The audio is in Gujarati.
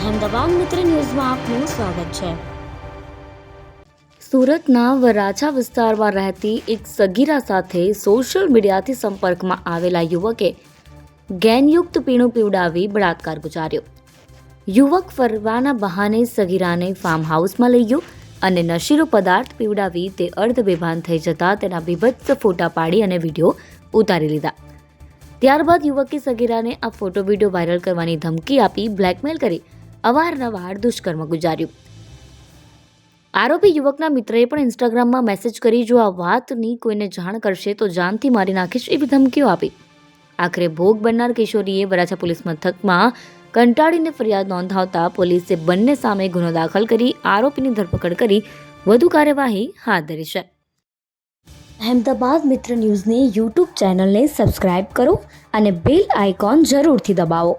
અહેમદાબાદ મિત્ર ન્યૂઝમાં આપનું સ્વાગત છે. સુરતના વરાછા વિસ્તારમાં રહેતી એક સગીરા સાથે સોશિયલ મીડિયાથી સંપર્કમાં આવેલા યુવકે ગેનયુક્ત પીણું પીવડાવી બળાત્કાર ગુજાર્યો. યુવક ફરવાના બહાને સગીરાને ફાર્મ હાઉસમાં લઈ ગયો અને નશીલો પદાર્થ પીવડાવી તે અર્ધ બેભાન થઈ જતા તેના બીભત્સ ફોટા પાડી અને વીડિયો ઉતારી લીધા. ત્યારબાદ યુવકે સગીરાને આ ફોટો વીડિયો વાયરલ કરવાની ધમકી આપી બ્લેકમેલ કરી અવારનવાર દુષ્કર્મ ગુજાર્યું. આરોપી યુવકના મિત્રએ પણ ઇન્સ્ટાગ્રામમાં મેસેજ કરી, જો આ વાતની કોઈને જાણ કરશે તો જાનથી મારી નાખીશ એવી ધમકીઓ આપી. આખરે ભોગ બનનાર કિશોરીએ વરાછા પોલીસ મથકમાં કંટાળીને ફરિયાદ નોંધાવતા પોલીસે બંને સામે ગુનો દાખલ કરી, આરોપીની ધરપકડ કરી વધુ કાર્યવાહી હાથ ધરી છે. અહેમદાબાદ મિત્ર ન્યૂઝની યુટ્યુબ ચેનલને સબસ્ક્રાઇબ કરો અને બેલ આઇકોન જરૂરથી દબાવો.